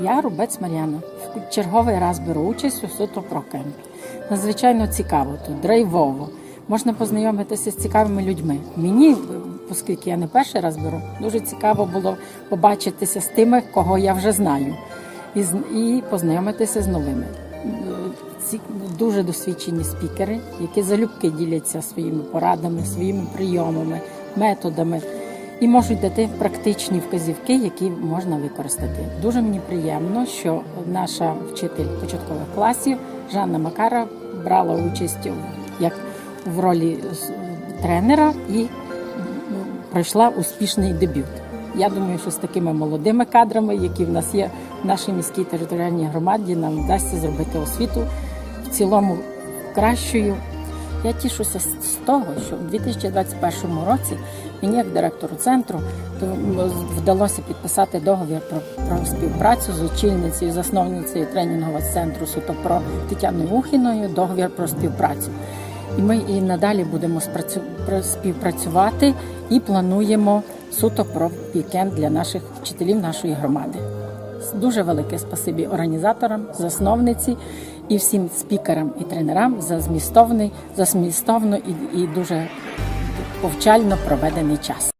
Я Рубець Мар'яна. В черговий раз беру участь у суто прокемпі. Надзвичайно цікаво тут, драйвово. Можна познайомитися з цікавими людьми. Мені, оскільки я не перший раз беру, дуже цікаво було побачитися з тими, кого я вже знаю, і, і познайомитися з новими. Ці дуже досвідчені спікери, які залюбки діляться своїми порадами, своїми прийомами, методами і можуть дати практичні вказівки, які можна використати. Дуже мені приємно, що наша вчитель початкових класів Жанна Макара брала участь як в ролі тренера і пройшла успішний дебют. Я думаю, що з такими молодими кадрами, які в нас є в нашій міській територіальній громаді, нам вдасться зробити освіту в цілому кращою. Я тішуся з того, що в 2021 році мені, як директору центру, вдалося підписати договір про, про співпрацю з очільницею, засновницею тренінгового центру Сутопро Тетяною Ухіною, договір про співпрацю. І ми і надалі будемо про- співпрацювати і плануємо суто про вікенд для наших вчителів нашої громади. Дуже велике спасибі організаторам, засновниці і всім спікерам і тренерам за змістовний, за змістовно і, і дуже повчально проведений час.